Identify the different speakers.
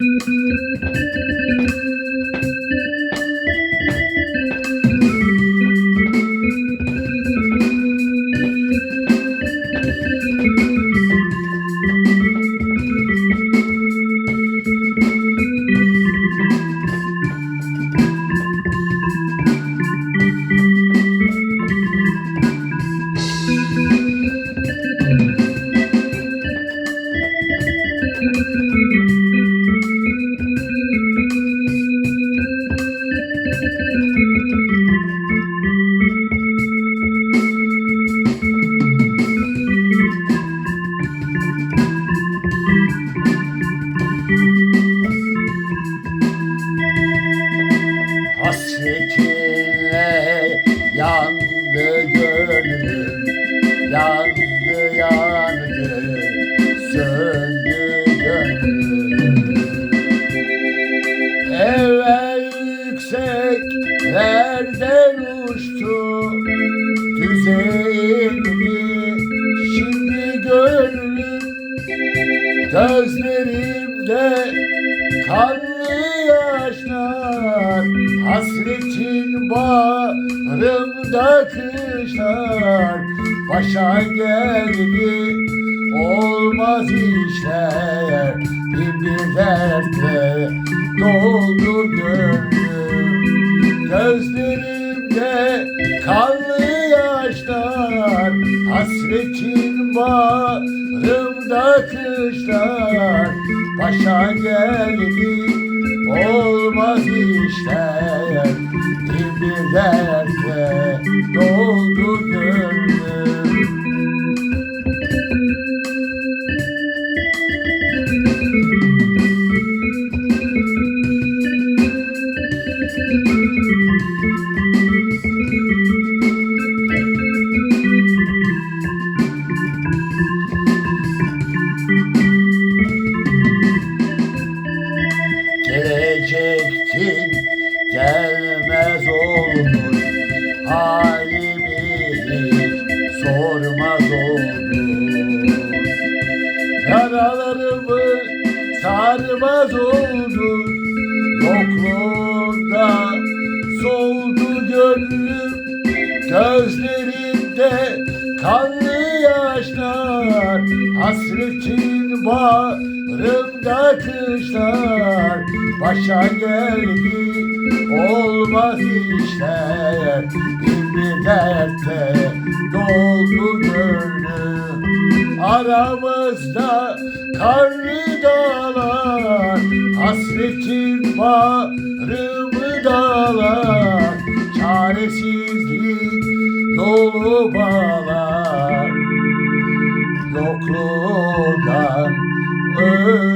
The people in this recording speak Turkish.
Speaker 1: Thank you. Hasretinle yandı gönlüm Yandı yandı söndü gönlüm. Evvel yükseklerden uçtu Düzeldi şimdi gönlüm Gözlerimde yaşlar Hasretin bağrımda kışlar Başa geldi olmaz işler. Bin bir dertle doldu gönlüm. Gözlerimde kanlı yaşlar Hasretin bağrımda kışlar. Başa geldi olmaz işler Gelecektin gelmez olur Halimi hiç sormaz olur Yaralarımı sarmaz oldu Yokluğunda soldu gönlüm Gözlerinde kanlı Hasretin bağrımda kışlar Başa geldi olmaz işler. Bin bir dertte doldu gönlüm Aramızda karlı dağlar Hasretin bağrımı dağlar Çaresizlik yolu bağlar No öl.